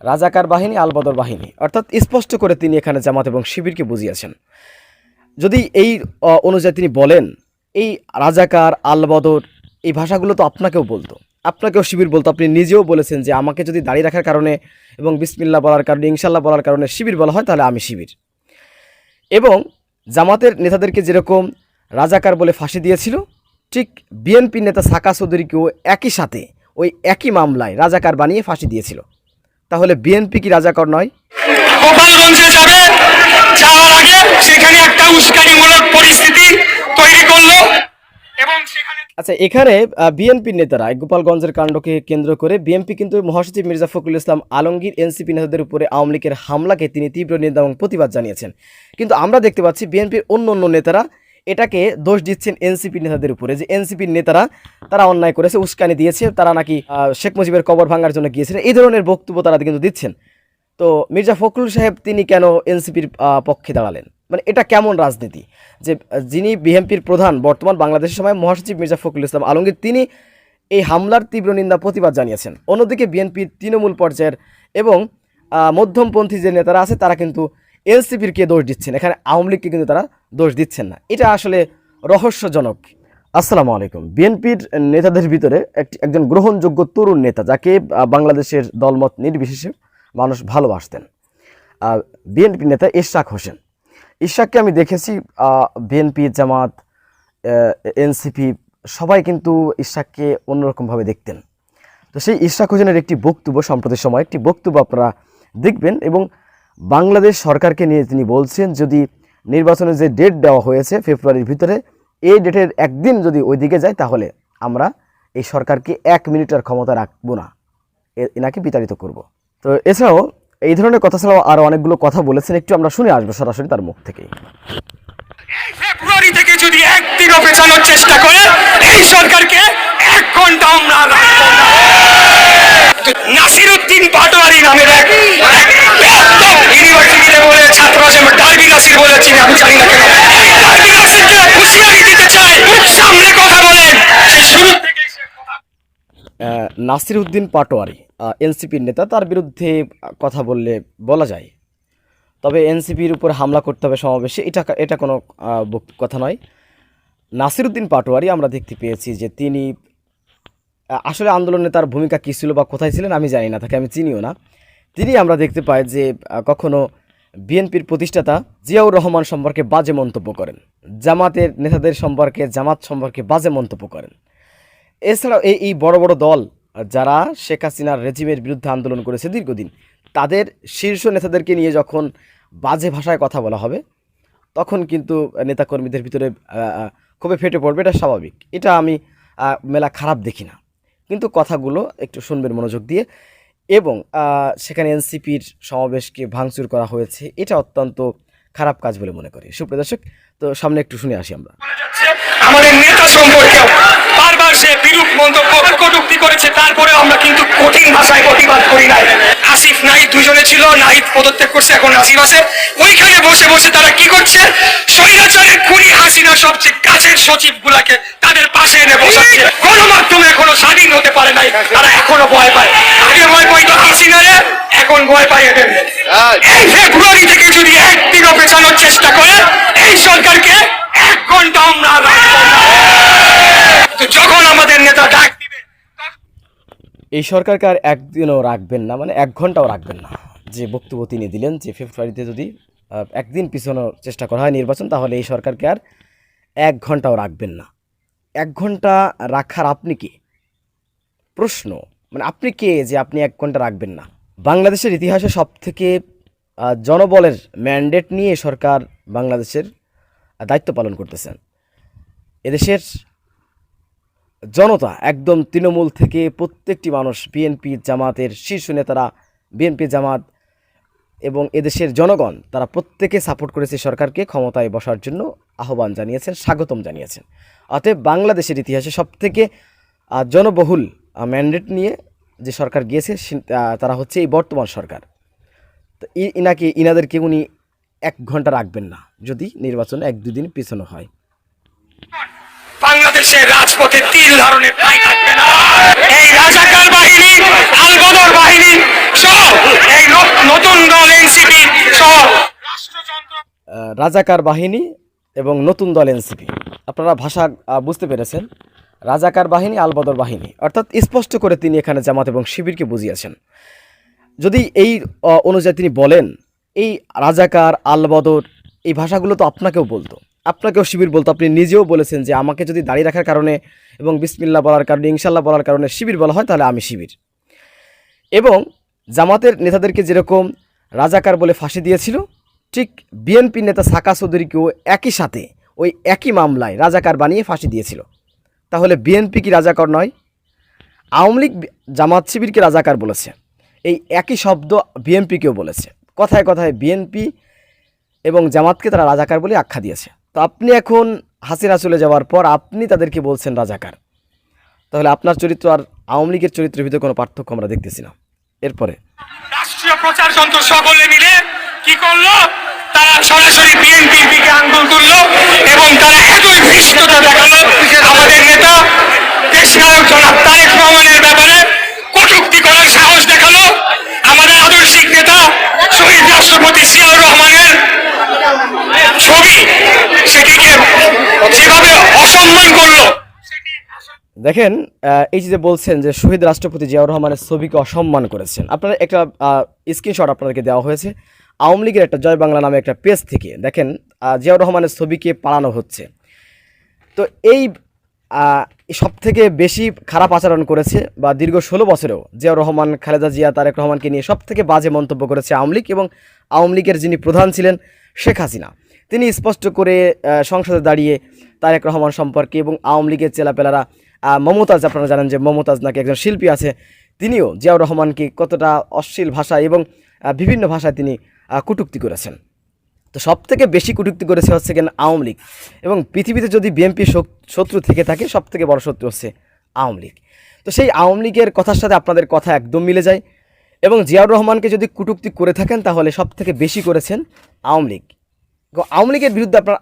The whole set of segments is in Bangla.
রাজাকার বাহিনী, আলবদর বাহিনী। অর্থাৎ স্পষ্ট করে তিনি এখানে জামাত এবং শিবিরকে বুঝিয়েছেন। যদি এই অনুযায়ী তিনি বলেন, এই রাজাকার, আলবদর, এই ভাষাগুলো তো আপনাকেও বলতো। আপনাকেও শিবির বলতো। আপনি নিজেও বলেছেন যে আমাকে যদি দাঁড়িয়ে রাখার কারণে এবং বিসমিল্লা বলার কারণে, ইনশাল্লাহ বলার কারণে শিবির বলা হয়, তাহলে আমি শিবির। এবং জামাতের নেতাদেরকে যেরকম রাজাকার বলে ফাঁসি দিয়েছিল, ঠিক বিএনপি নেতা সাকা চৌধুরীকেও একই সাথে, ওই একই মামলায় রাজাকার বানিয়ে ফাঁসি দিয়েছিল। তাহলে বিএনপি কি রাজাকর নয়? গোপালগঞ্জে যাবে যাওয়ার আগে সেখানে একটা উস্কানিমূলক পরিস্থিতি তৈরি করল এবং সেখানে আচ্ছা এখানে বিএনপির নেতারা গোপালগঞ্জের কাণ্ডকে কেন্দ্র করে বিএনপি কিন্তু মহাসচিব মির্জা ফখরুল ইসলাম আলমগীর এনসিপি নেতাদের উপরে আওয়ামী লীগের হামলাকে তিনি তীব্র নিন্দা এবং প্রতিবাদ জানিয়েছেন। কিন্তু আমরা দেখতে পাচ্ছি বিএনপির অন্য অন্য নেতারা এটাকে দোষ দিচ্ছেন এনসিপি নেতাদের উপরে, যে এনসিপির নেতারা, তারা অন্যায় করেছে, উস্কানি দিয়েছে, তারা নাকি শেখ মুজিবের কবর ভাঙার জন্য গিয়েছিলেন এই ধরনের বক্তব্য তারা কিন্তু দিচ্ছেন। তো মির্জা ফখরুল সাহেব, তিনি কেন এনসিপির পক্ষে দাঁড়ালেন? মানে এটা কেমন রাজনীতি? যে যিনি বিএনপির প্রধান, বর্তমান বাংলাদেশের সময় মহাসচিব মির্জা ফখরুল ইসলাম আলমগীর, তিনি এই হামলার তীব্র নিন্দা, প্রতিবাদ জানিয়েছেন। অন্যদিকে বিএনপির তৃণমূল পর্যায়ের এবং মধ্যমপন্থী যে নেতারা আছে, তারা কিন্তু এনসিপির কে দোষ দিচ্ছেন? এখানে আওয়ামী লীগকে কিন্তু তারা দোষ দিচ্ছেন না। এটা আসলে রহস্যজনক। আসসালামু আলাইকুম। বিএনপির নেতাদের ভিতরে একটি, একজন গ্রহণযোগ্য তরুণ নেতা যাকে বাংলাদেশের দলমত নির্বিশেষে মানুষ ভালোবাসতেন। বিএনপি নেতা ইশাক হোসেন। ইশাককে আমি দেখেছি বিএনপি, জামাত এনসিপি, সবাই কিন্তু ইশাককে অন্যরকমভাবে দেখতেন। তো সেই ইশাক হোসেনের একটি বক্তব্য, সম্প্রতি সময়, একটি বক্তব্য আপনারা দেখবেন এবং বাংলাদেশ সরকারকে নিয়ে তিনি বলছেন, যদি নির্বাচনের যে ডেট দেওয়া হয়েছে ফেব্রুয়ারির ভিতরে, এই ডেটের একদিন যদি ওইদিকে যায়, তাহলে আমরা এই সরকারকে এক মিনিটের ক্ষমতা রাখব না। এনাকে বিতাড়িত করব। তো এছাড়াও, এই ধরনের কথা ছাড়াও আরও অনেকগুলো কথা বলেছেন, একটু আমরা শুনে আসব সরাসরি তার মুখ থেকেই ফেব্রুয়ারি থেকে যদি একদিনও পেছানোর চেষ্টা করে এই সরকারকে এক ঘণ্টা আমরা রাখব না। নাসিরুদ্দিন পাটোয়ারি নামের এক এক ইউনিভার্সিটিতে বলে ছাত্র আছে ডার্বি নাসির বলেছি আমি জানি না কেন। ডার্বি নাসিরকে হুঁশিয়ারি দিতে চাই সামনে কথা বলেন। শুরু থেকে সে কথা আহ, নাসির উদ্দিন পাটোয়ারি এনসিপির নেতা তার বিরুদ্ধে কথা বললে বলা যায়। তবে এনসিপির উপর হামলা করতে হবে সমাবেশে এটা এটা কোনো কথা নয়। নাসিরুদ্দিন পাটোয়ারি আমরা দেখতে পেয়েছি যে তিনি আসলে আন্দোলনে তার ভূমিকা কী ছিল বা কোথায় ছিলেন আমি জানি না তাকে আমি চিনিও না। তিনি আমরা দেখতে পাই যে কখনো বিএনপির প্রতিষ্ঠাতা জিয়াউর রহমান সম্পর্কে বাজে মন্তব্য করেন জামাতের নেতাদের সম্পর্কে জামাত সম্পর্কে বাজে মন্তব্য করেন। এছাড়াও এই এই বড় বড় দল যারা শেখ হাসিনার রেজিমের বিরুদ্ধে আন্দোলন করেছে দীর্ঘদিন তাদের শীর্ষ নেতাদেরকে নিয়ে যখন বাজে ভাষায় কথা বলা হবে তখন কিন্তু নেতাকর্মীদের ভিতরে আহ, ফেটে পড়বে এটা স্বাভাবিক। এটা আমি মেলা খারাপ দেখি না। কিন্তু কথাগুলো একটু শুনবেন মনোযোগ দিয়ে। এবং সেখানে এনসিপির সমাবেশকে ভাঙচুর করা হয়েছে, এটা অত্যন্ত খারাপ কাজ বলে মনে করি। সুপ্রিয় দর্শক, তো সামনে একটু শুনে আসি আমরা। আমাদের নেতা সম্পর্কেও বারবার সে বিরূপ মন্তব্য কটুক্তি করেছে তারপরে আমরা কিন্তু কঠিন ভাষায় প্রতিবাদ করি নাই। আসিফ নাহিদ দুজনে ছিল নাহিদ পদত্যাগ করছে এখন আসিফ আছে। ওইখানে বসে বসে তারা কি করছে? স্বৈরাচারের খুনি হাসিনা সবচেয়ে কাছের সচিব গুলাকে তাদের পাশে এনে বসাচ্ছে। গণমাধ্যম এখনও স্বাধীন হতে পারে নাই তারা এখনও ভয় পায়। আগে ভয় পাইতো হাসিনারে এখন ভয় পায় এদের এই ফেব্রুয়ারি থেকে যদি একদিনও পেছানোর চেষ্টা করে এই সরকারকে এক ঘণ্টা আমরা রাখব না। তো যখন আমাদের নেতা ডাক দিবে এই সরকারকে আর একদিনও রাখবেন না মানে এক ঘন্টাও রাখবেন না। যে বক্তব্য তিনি দিলেন যে ফেব্রুয়ারিতে যদি একদিন পিছানোর চেষ্টা করা হয় নির্বাচন, তাহলে এই সরকারকে আর এক ঘন্টাও রাখবেন না। এক ঘণ্টা রাখার আপনি কে? প্রশ্ন মানে আপনি কে যে আপনি এক ঘণ্টা রাখবেন না? বাংলাদেশের ইতিহাসে সব থেকে জনবলের ম্যান্ডেট নিয়ে সরকার বাংলাদেশের দায়িত্ব পালন করতেছেন। এদেশের জনতা একদম তৃণমূল থেকে প্রত্যেকটি মানুষ বিএনপি জামাতের শীর্ষ নেতারা বিএনপি জামাত এবং এদেশের জনগণ, তারা প্রত্যেকে সাপোর্ট করেছে সরকারকে ক্ষমতায় বসার জন্য আহ্বান জানিয়েছেন, স্বাগতম জানিয়েছেন। অতএব বাংলাদেশের ইতিহাসে সবথেকে জনবহুল ম্যান্ডেট নিয়ে যে সরকার গিয়েছে তারা হচ্ছে এই বর্তমান সরকার। তো ইনাকে, ইনাদেরকে উনি এক ঘণ্টা রাখবেন না, যদি নির্বাচন এক দুদিন পিছনো হয়। বাংলাদেশের রাজপথে তিল ধরনের ঠাঁই থাকবে না। এই রাজাকার বাহিনী আলবদর বাহিনী সহ এই নতুন দল এনসিপি সহ। রাজাকার বাহিনী এবং নতুন দল এনসিপি। আপনারা ভাষা বুঝতে পেরেছেন। রাজাকার বাহিনী আলবদর বাহিনী। অর্থাৎ স্পষ্ট করে তিনি এখানে জামাত এবং শিবিরকে বুঝিয়েছেন। যদি এই অনুযায়ী তিনি বলেন এই রাজাকার আলবদর এই ভাষাগুলো তো আপনাকেও বলতো। আপনাকেও শিবির বলতো, আপনি নিজেও বলেছেন যে আমাকে যদি দাঁড়িয়ে রাখার কারণে এবং বিসমিল্লা বলার কারণে ইনশাল্লাহ বলার কারণে শিবির বলা হয়, তাহলে আমি শিবির। এবং জামাতের নেতাদেরকে যেরকম রাজাকার বলে ফাঁসি দিয়েছিল, ঠিক বিএনপি নেতা সাকা চৌধুরীকেও একই সাথে, ওই একই মামলায় রাজাকার বানিয়ে ফাঁসি দিয়েছিল। তাহলে বিএনপি কি রাজাকার নয়? আওয়ামী লীগ জামাত শিবিরকে রাজাকার বলেছে। এই একই শব্দ বিএনপিকেও বলেছে। কথায় কথায় বিএনপি এবং জামাতকে তারা রাজাকার বলে আখ্যা দিয়েছে। তো আপনি এখন হাসিনা চলে যাওয়ার পর আপনি তাদেরকে বলছেন রাজাকার। তাহলে আপনার চরিত্র আর আওয়ামী লীগের চরিত্রের ভিতরে কোনো পার্থক্য আমরা দেখতেছি না। এরপরে। রাষ্ট্রীয় প্রচার যন্ত্র সকলে মিলে কি করল? তারা সরাসরি বিএনপির দিকে আঙ্গুল তুললো এবং তারা এতই ভীষ্টতা দেখাল। আমাদের নেতা দেশ নায়ক জনাব তারেক রহমানের ব্যাপারে কটূক্তি করার সাহস দেখাল আমাদের আদর্শিক নেতা শহীদ রাষ্ট্রপতি জিয়াউর রহমানের ছবি সেটিকে যেভাবে অসম্মান করল দেখেন এই যে বলছেন যে শহীদ রাষ্ট্রপতি জিয়াউর রহমানের ছবিকে অসম্মান করেছেন, আপনার একটা স্ক্রিনশট আপনাদেরকে দেওয়া হয়েছে। আওয়ামী লীগের একটা জয় বাংলা নামে একটা পেজ থেকে, দেখেন জিয়াউর রহমানের ছবিকে পালানো হচ্ছে। তো এই সব থেকে বেশি খারাপ আচরণ করেছে বা দীর্ঘ ষোলো বছরেও জিয়াউর রহমান, খালেদা জিয়া, তারেক রহমানকে নিয়ে সব থেকে বাজে মন্তব্য করেছে আওয়ামী লীগ এবং আওয়ামী লীগের যিনি প্রধান ছিলেন শেখ হাসিনা। তিনি স্পষ্ট করে সংসদে দাঁড়িয়ে তারেক রহমান সম্পর্কে এবং আওয়ামী লীগের চেলাপেলারা মমতাজ, আপনারা জানেন যে মমতাজ নাকি একজন শিল্পী আছে, তিনিও জিয়াউর রহমানকে কতটা অশ্লীল ভাষা এবং বিভিন্ন ভাষায় তিনি কটূক্তি করেছেন। তো সব থেকে বেশি কটূক্তি করেছে হচ্ছে কেন আওয়ামী লীগ এবং পৃথিবীতে যদি বিএনপি শত্রু থেকে থাকে সব থেকে বড় শত্রু হচ্ছে আওয়ামী লীগ। তো সেই আওয়ামী লীগের কথার সাথে আপনাদের কথা একদম মিলে যায় এবং জিয়াউর রহমানকে যদি কটূক্তি করে থাকেন, তাহলে সব থেকে বেশি করেছেন আওয়ামী লীগ। আওয়ামী লীগের বিরুদ্ধে আপনার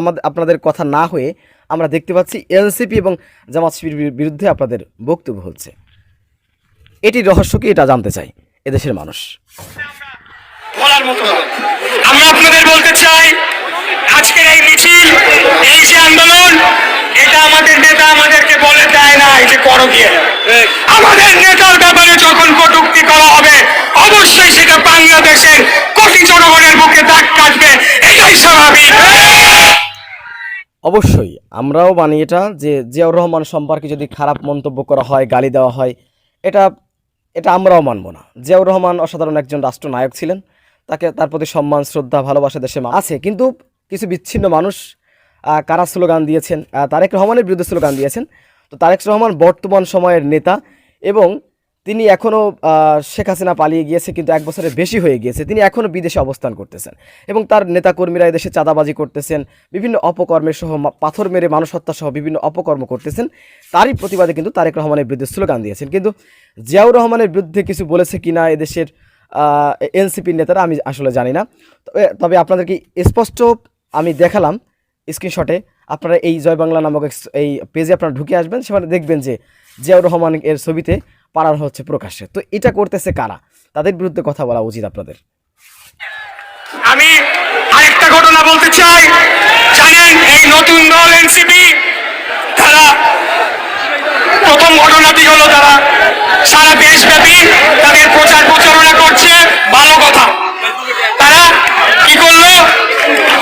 আমাদের, আপনাদের কথা না হয়ে আমরা দেখতে পাচ্ছি এনসিপি এবং জামাত শিবির বিরুদ্ধে আপনাদের বক্তব্য হচ্ছে। এটি রহস্য কি, এটা জানতে চাই এদেশের মানুষ। আমরা আপনাদের বলতে চাই, আজকের এই মিছিল, এই যে আন্দোলন, এটা আমাদের নেতা আমাদেরকে বলে দেয় না যে করো গিয়ে আমাদের নেতার ব্যাপারে যখন কটূক্তি করা হবে, অবশ্যই সেটা বাংলাদেশের কোটি জনগণের বুকে দাগ কাটবে, এটাই স্বাভাবিক। অবশ্যই, আমরাও মানি এটা যে জিয়াউর রহমান সম্পর্কে যদি খারাপ মন্তব্য করা হয়, গালি দেওয়া হয়, এটা এটা আমরাও মানব না। জিয়াউর রহমান অসাধারণ একজন রাষ্ট্রনায়ক ছিলেন, তাকে, তার প্রতি সম্মান, শ্রদ্ধা, ভালোবাসা দেশে আছে। কিন্তু কিছু বিচ্ছিন্ন মানুষ কারা স্লোগান দিয়েছেন? তারেক রহমানের বিরুদ্ধে স্লোগান দিয়েছেন। তো তারেক রহমান বর্তমান সময়ের নেতা এবং তিনি এখনও শেখ হাসিনা পালিয়ে গিয়েছে, কিন্তু এক বছরের বেশি হয়ে গিয়েছে। তিনি এখনও বিদেশে অবস্থান করতেছেন এবং তার নেতাকর্মীরা এদেশে চাঁদাবাজি করতেছেন, বিভিন্ন অপকর্মের সহ পাথর মেরে মানুষ হত্যা সহ বিভিন্ন অপকর্ম করতেছেন। তারই প্রতিবাদে কিন্তু তারেক রহমানের বিরুদ্ধে স্লোগান দিয়েছেন। কিন্তু জিয়াউর রহমানের বিরুদ্ধে কিছু বলেছে কিনা এদেশের এনসিপির নেতারা, আমি আসলে জানি না। তবে- আপনাদেরকে স্পষ্ট আমি দেখালাম স্ক্রিনশটে। আপনারা এই জয় বাংলা নামক এই পেজে আপনারা ঢুকে আসবেন, সেখানে দেখবেন যে জিয়াউর রহমান এর ছবিতে পাড়ানো হচ্ছে প্রকাশ্যে। তো এটা করতেছে কারা? তাদের বিরুদ্ধে কথা বলা উচিত আপনাদের। আমি আরেকটা ঘটনা বলতে চাই। জানেন, এই নতুন দল এনসিপি, তারা প্রথম ঘটনাটি হলো তারা সারা দেশব্যাপী তাদের প্রচার প্রচারণা করছে। ভালো কথা। তারা কি করল?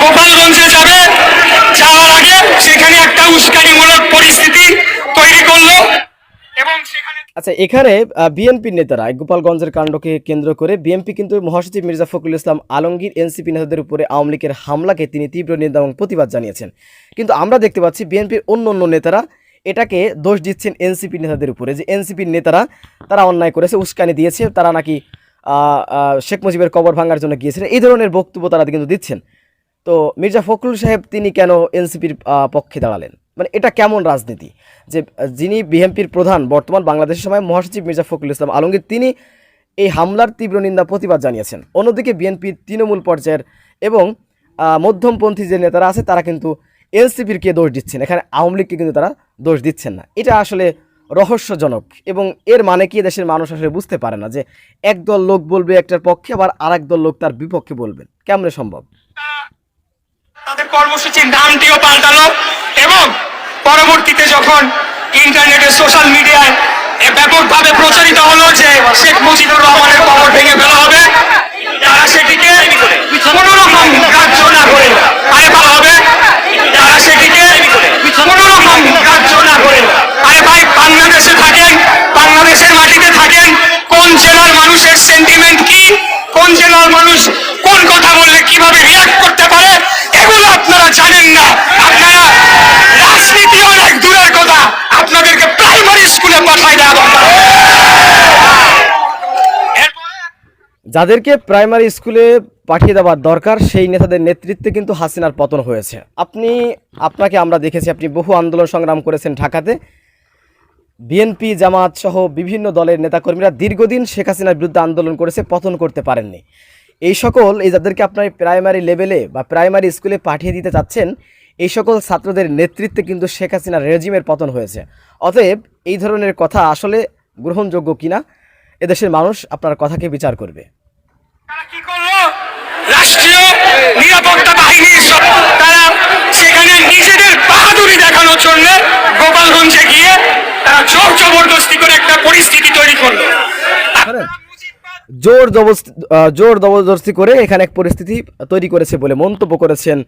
গোপালগঞ্জে আচ্ছা এখানে বিএনপির নেতারা গোপালগঞ্জের কাণ্ডকে কেন্দ্র করে বিএনপি কিন্তু মহাসচিব মির্জা ফখরুল ইসলাম আলমগীর, এনসিপি নেতাদের উপরে আওয়ামী লীগের হামলাকে তিনি তীব্র নিন্দা এবং প্রতিবাদ জানিয়েছেন। কিন্তু আমরা দেখতে পাচ্ছি বিএনপির অন্য অন্য নেতারা এটাকে দোষ দিচ্ছেন এনসিপি নেতাদের উপরে। যে এনসিপির নেতারা, তারা অন্যায় করেছে, উস্কানি দিয়েছে, তারা নাকি শেখ মুজিবের কবর ভাঙার জন্য গিয়েছিলেন এই ধরনের বক্তব্য তারা কিন্তু দিচ্ছেন। তো মির্জা ফখরুল সাহেব, তিনি কেন এনসিপির পক্ষে দাঁড়ালেন? মানে এটা কেমন রাজনীতি? যে যিনি বিএনপির প্রধান, বর্তমান বাংলাদেশের সময় মহাসচিব মির্জা ফখরুল ইসলাম আলমগীর, তিনি এই হামলার তীব্র নিন্দা, প্রতিবাদ জানিয়েছেন। অন্যদিকে বিএনপির তৃণমূল পর্যায়ের এবং মধ্যমপন্থী যে নেতারা আছে, তারা কিন্তু এনসিপির কে দোষ দিচ্ছেন। এখানে আওয়ামী লীগকে কিন্তু তারা দোষ দিচ্ছেন না। এটা আসলে রহস্যজনক এবং এর মানে কি দেশের মানুষ আসলে বুঝতে পারে না যে, একদল লোক বলবে একটার পক্ষে, আবার আরেক দল লোক তার বিপক্ষে বলবেন কেমনে সম্ভব? তাদের কর্মসূচির নামটিও পাল্টালো এবং পরবর্তীতে যখন ইন্টারনেটে, সোশ্যাল মিডিয়ায় ব্যাপকভাবে প্রচারিত হলো যে শেখ মুজিবুর রহমানের কবর ভেঙে ফেলা হবে, তারা সেটিকে কোনো রকম গ্রাহ্য না করে আরে বলা হবে। তারা সেটিকে কোনো রকম গ্রাহ্য না করে আরে ভাই, বাংলাদেশে থাকেন, বাংলাদেশের মাটিতে থাকেন, কোন জেলার মানুষের সেন্টিমেন্ট কি? কোন জেলার মানুষ কোন কথা বললে কীভাবে রিয়াক্ট করতে পারে, এগুলো আপনারা জানেন না। আপনারা রাজনীতি অনেক দূরের কথা, আপনাদেরকে প্রাইমারি স্কুলে পাঠায় দেওয়া যাদেরকে প্রাইমারি স্কুলে পাঠিয়ে দেওয়ার দরকার, সেই নেতাদের নেতৃত্বে কিন্তু হাসিনার পতন হয়েছে। আপনি, আপনাকে আমরা দেখেছি, আপনি বহু আন্দোলন সংগ্রাম করেছেন ঢাকাতে। বিএনপি, জামাত সহ বিভিন্ন দলের নেতাকর্মীরা দীর্ঘদিন শেখ হাসিনার বিরুদ্ধে আন্দোলন করেছে, পতন করতে পারেননি। এই সকল এই যাদেরকে আপনার প্রাইমারি লেভেলে বা প্রাইমারি স্কুলে পাঠিয়ে দিতে চাচ্ছেন, এই সকল ছাত্রদের নেতৃত্বে কিন্তু শেখ হাসিনার রেজিমের পতন হয়েছে। অতএব এই ধরনের কথা আসলে গ্রহণযোগ্য কিনা, এদেশের মানুষ আপনার কথাকে বিচার করবে। রাষ্ট্রীয় নিরাপত্তা বাহিনীর সব- তারা সেখানে নিজেদের বাহাদুরি দেখানোর জন্য গোপালগঞ্জে গিয়ে তারা জোর জবরদস্তি করে একটা পরিস্থিতি তৈরি করল। জোর জোর জবরদস্তি করে এখানে এক পরিস্থিতি তৈরি করেছে বলে মন্তব্য করেছেন।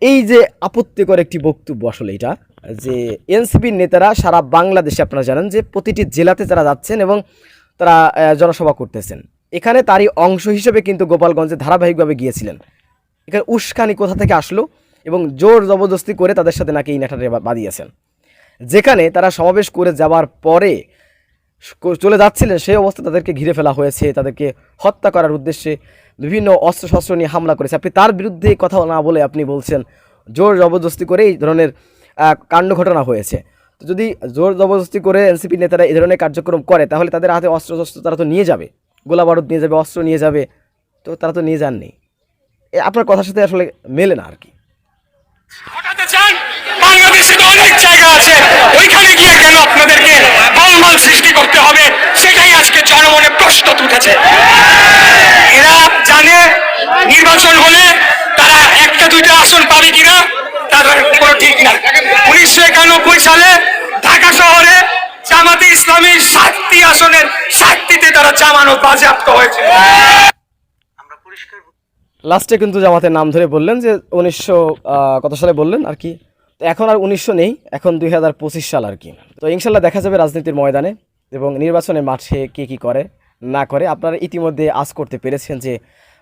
এই যে আপত্তিকর একটি বক্তব্য আসলে এটা, যে এনসিপির নেতারা সারা বাংলাদেশে আপনারা জানেন যে প্রতিটি জেলাতে যারা যাচ্ছেন এবং তারা জনসভা করতেছেন। এখানে তারই অংশ হিসেবে কিন্তু গোপালগঞ্জে ধারাবাহিকভাবে গিয়েছিলেন। এখানে উস্কানি কোথা থেকে আসলো এবং জোর জবরদস্তি করে তাদের সাথে নাকি এই নেটারে বাদিয়েছেন যেখানে তারা সমাবেশ করে যাওয়ার পরে চলে যাচ্ছিলেন, সেই অবস্থা তাদেরকে ঘিরে ফেলা হয়েছে, তাদেরকে হত্যা করার উদ্দেশ্যে বিভিন্ন অস্ত্রশস্ত্র নিয়ে হামলা করেছে। আপনি তার বিরুদ্ধে কথা না বলে আপনি বলছেন, জোর জবরদস্তি করে এই ধরনের কাণ্ড ঘটনা হয়েছে। তো যদি জোর জবরদস্তি করে এনসিপি নেতারা এই ধরনের কার্যক্রম করে, তাহলে তাদের হাতে অস্ত্রশস্ত্র তারা তো নিয়ে যাবে। গোলা বারুদ নিয়ে যাবে, অস্ত্র নিয়ে যাবে, তো তারা তো নিয়ে যাননি। আপনার কথার সাথে আসলে মেলে না আর কি। বাংলাদেশে তো অনেক জায়গা আছে, ওইখানে গিয়ে কেন আপনাদেরকে সৃষ্টি করতে হবে? সেটাই আজকে উঠেছে জানে নির্বাচন হলে তারা একটা, দুইটা আসন কিনা উনিশশো একানব্বই সালে ঢাকা শহরে জামাতে ইসলামীর সাতটি আসনের সাতটিতে তারা জামানত বাজেয়াপ্ত হয়েছে। লাস্টে কিন্তু জামাতের নাম ধরে বললেন যে উনিশশো কত সালে বললেন আর কি? তো এখন আর উনিশশো নেই এখন দুই হাজার পঁচিশ সাল আর কি। তো ইনশাল্লাহ দেখা যাবে রাজনীতির ময়দানে এবং নির্বাচনের মাঠে কে কী করে না করে। আপনারা ইতিমধ্যে আজ করতে পেরেছেন যে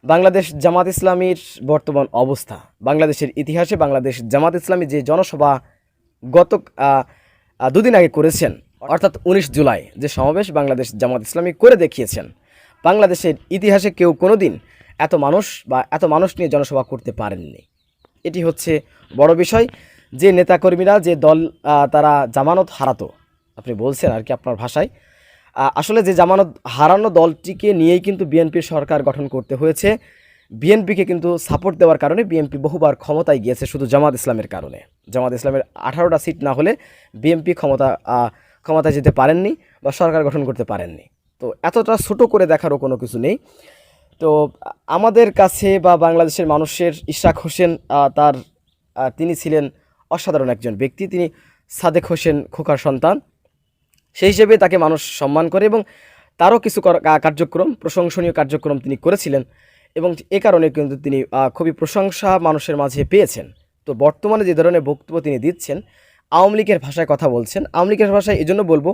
বাংলাদেশ জামাত ইসলামীর বর্তমান অবস্থা বাংলাদেশের ইতিহাসে বাংলাদেশ জামাত ইসলামী যে জনসভা গত দুদিন আগে করেছেন অর্থাৎ উনিশ জুলাই যে সমাবেশ বাংলাদেশ জামাত ইসলামী করে দেখিয়েছেন, বাংলাদেশের ইতিহাসে কেউ কোনোদিন এত মানুষ বা এত মানুষ নিয়ে জনসভা করতে পারেননি। এটি হচ্ছে বড় বিষয়, যে নেতাকর্মীরা যে দল তারা জামানত হারাতো, আপনি বলছেন আর কি আপনার ভাষায়। আসলে যে জামানত হারানো দলটিকে নিয়েই কিন্তু বিএনপির সরকার গঠন করতে হয়েছে। বিএনপিকে কিন্তু সাপোর্ট দেওয়ার কারণে বিএনপি বহুবার ক্ষমতায় গিয়েছে শুধু জামাত ইসলামের কারণে। জামাত ইসলামের আঠারোটা সিট না হলে বিএনপি ক্ষমতা ক্ষমতায় যেতে পারেননি বা সরকার গঠন করতে পারেননি। তো এতটা ছোট করে দেখারও কোনো কিছু নেই। তো আমাদের কাছে বা বাংলাদেশের মানুষের ইশরাক হোসেন তার তিনি ছিলেন অসাধারণ একজন ব্যক্তি। তিনি সাদেক হোসেন খোকার সন্তান। সেই হিসেবে তাকে মানুষ সম্মান করে এবং তারও কিছু কার্যক্রম, প্রশংসনীয় কার্যক্রম তিনি করেছিলেন এবং এ কারণে কিন্তু তিনি খুবই প্রশংসা মানুষের মাঝে পেয়েছেন। তো বর্তমানে যে ধরনের বক্তব্য তিনি দিচ্ছেন আওয়ামী লীগের ভাষায় কথা বলছেন। আওয়ামী লীগের ভাষায় এই জন্য বলব,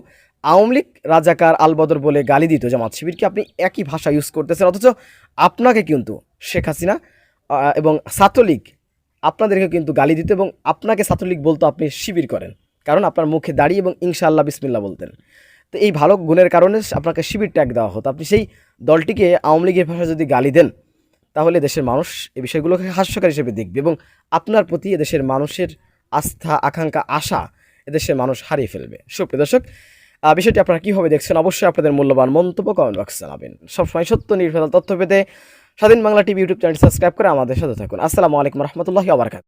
আওয়ামী লীগ রাজাকার আলবদর বলে গালি দিত জামাত শিবিরকে। আপনি একই ভাষা ইউজ করতেছেন, অথচ আপনাকে কিন্তু শেখ হাসিনা এবং ছাত্রলীগ আপনাদেরকে কিন্তু গালি দিত এবং আপনাকে ছাত্রলীগ বলতো আপনি শিবির করেন। কারণ আপনার মুখে দাঁড়িয়ে এবং ইনশাআল্লাহ বিসমিল্লা বলতেন। তো এই ভালো গুণের কারণে আপনাকে শিবির ট্যাগ দেওয়া হতো। আপনি সেই দলটিকে আওয়ামী লীগের ভাষায় যদি গালি দেন, তাহলে দেশের মানুষ এই বিষয়গুলোকে হাস্যকর হিসেবে দেখবে এবং আপনার প্রতি এদেশের মানুষের আস্থা, আকাঙ্ক্ষা, আশা এদেশের মানুষ হারিয়ে ফেলবে। সুপ্রিয় দর্শক বিষয়টি আপনারা কীভাবে দেখছেন অবশ্যই আপনাদের মূল্যবান মন্তব্য কমেন্ট বক্সে জানাবেন। সবসময় সত্য, নির্ভেজাল তথ্য পেতে স্বাধীন Bangla TV YouTube channel subscribe করে আমাদের সাথে থাকুন। আসসালামু আলাইকুম রহমতুল্লাহি আবরকাত